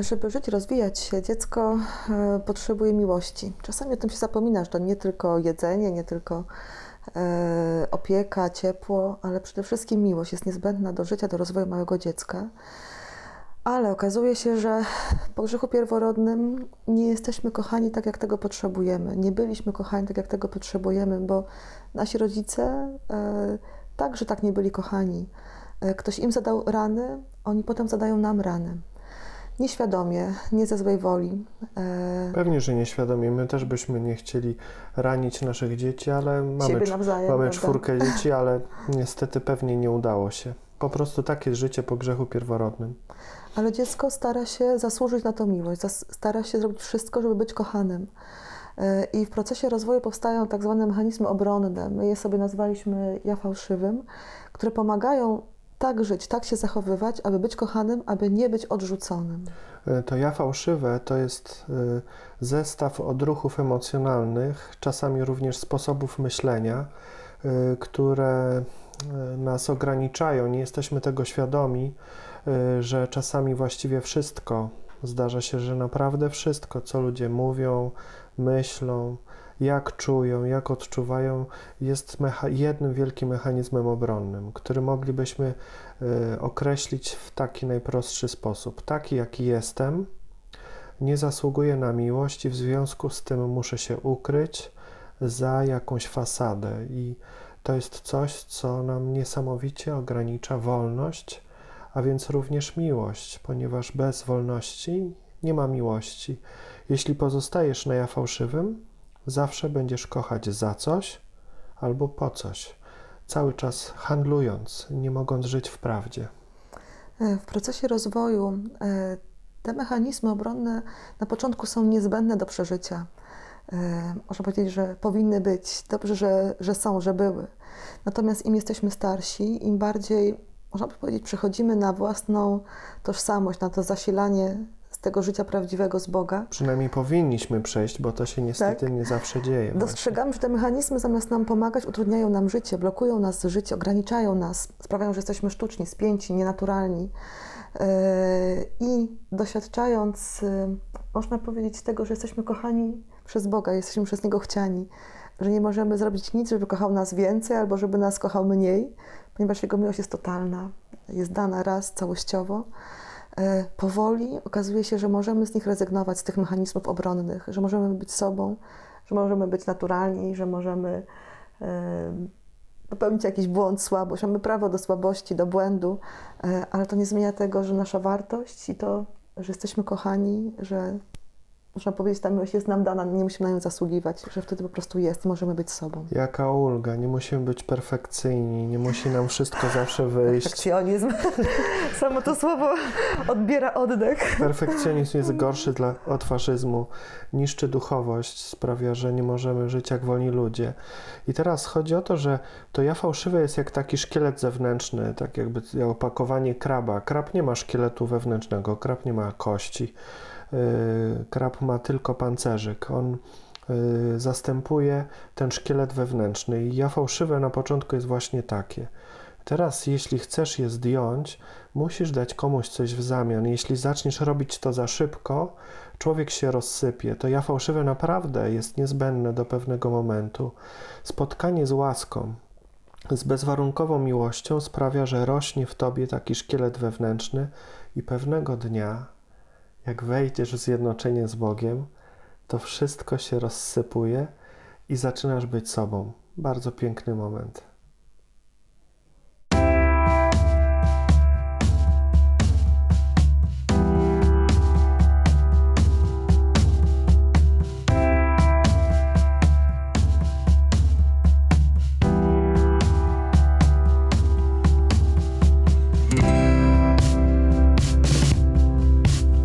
Żeby żyć, rozwijać się, dziecko e, potrzebuje miłości. Czasami o tym się zapomina, że to nie tylko jedzenie, nie tylko e, opieka, ciepło, ale przede wszystkim miłość jest niezbędna do życia, do rozwoju małego dziecka. Ale okazuje się, że po grzechu pierworodnym nie jesteśmy kochani tak, jak tego potrzebujemy. Nie byliśmy kochani tak, jak tego potrzebujemy, bo nasi rodzice e, także tak nie byli kochani. Ktoś im zadał rany, oni potem zadają nam rany. Nieświadomie, nie ze złej woli. E, Pewnie, że nieświadomie. My też byśmy nie chcieli ranić naszych dzieci, ale mamy, nawzajem, mamy czwórkę dzieci, ale niestety pewnie nie udało się. Po prostu takie jest życie po grzechu pierworodnym. Ale dziecko stara się zasłużyć na tą miłość, stara się zrobić wszystko, żeby być kochanym. E, I w procesie rozwoju powstają tak zwane mechanizmy obronne. My je sobie nazwaliśmy ja fałszywym, które pomagają tak żyć, tak się zachowywać, aby być kochanym, aby nie być odrzuconym. E, To ja fałszywe to jest e, zestaw odruchów emocjonalnych, czasami również sposobów myślenia, e, które nas ograniczają. Nie jesteśmy tego świadomi, że czasami właściwie wszystko, zdarza się, że naprawdę wszystko, co ludzie mówią, myślą, jak czują, jak odczuwają, jest jednym wielkim mechanizmem obronnym, który moglibyśmy e, określić w taki najprostszy sposób. Taki, jaki jestem, nie zasługuję na miłość i w związku z tym muszę się ukryć za jakąś fasadę. I to jest coś, co nam niesamowicie ogranicza wolność, a więc również miłość, ponieważ bez wolności nie ma miłości. Jeśli pozostajesz na ja fałszywym, zawsze będziesz kochać za coś albo po coś, cały czas handlując, nie mogąc żyć w prawdzie. E, W procesie rozwoju e, te mechanizmy obronne na początku są niezbędne do przeżycia. E, Można powiedzieć, że powinny być, dobrze, że, że są, że były. Natomiast im jesteśmy starsi, im bardziej, można by powiedzieć, przechodzimy na własną tożsamość, na to zasilanie z tego życia prawdziwego z Boga, Przynajmniej powinniśmy przejść, bo to się niestety Tak. nie zawsze dzieje. właśnie. Dostrzegamy, że te mechanizmy zamiast nam pomagać, utrudniają nam życie, blokują nas życie, ograniczają nas, sprawiają, że jesteśmy sztuczni, spięci, nienaturalni. Yy, I doświadczając, yy, można powiedzieć, tego, że jesteśmy kochani przez Boga, jesteśmy przez Niego chciani, że nie możemy zrobić nic, żeby kochał nas więcej albo żeby nas kochał mniej, ponieważ Jego miłość jest totalna, jest dana raz całościowo. E, powoli okazuje się, że możemy z nich rezygnować, z tych mechanizmów obronnych, że możemy być sobą, że możemy być naturalni, że możemy e, popełnić jakiś błąd, słabość. Mamy prawo do słabości, do błędu, e, ale to nie zmienia tego, że nasza wartość i to, że jesteśmy kochani, że można powiedzieć, ta miłość jest nam dana, nie musimy na nią zasługiwać, że wtedy po prostu jest, możemy być sobą. Jaka ulga, nie musimy być perfekcyjni, nie musi nam wszystko zawsze wyjść. Perfekcjonizm. Samo to słowo odbiera oddech. Perfekcjonizm jest gorszy dla, od faszyzmu, niszczy duchowość, sprawia, że nie możemy żyć jak wolni ludzie. I teraz chodzi o to, że to ja fałszywe jest jak taki szkielet zewnętrzny, tak jakby jak opakowanie kraba. Krab nie ma szkieletu wewnętrznego, krab nie ma kości. Yy, Krab ma tylko pancerzyk. On yy, zastępuje ten szkielet wewnętrzny i ja fałszywe na początku jest właśnie takie. Teraz, jeśli chcesz je zdjąć, musisz dać komuś coś w zamian. Jeśli zaczniesz robić to za szybko, człowiek się rozsypie. To ja fałszywe naprawdę jest niezbędne do pewnego momentu. Spotkanie z łaską, z bezwarunkową miłością sprawia, że rośnie w tobie taki szkielet wewnętrzny i pewnego dnia, jak wejdziesz w zjednoczenie z Bogiem, to wszystko się rozsypuje i zaczynasz być sobą. Bardzo piękny moment.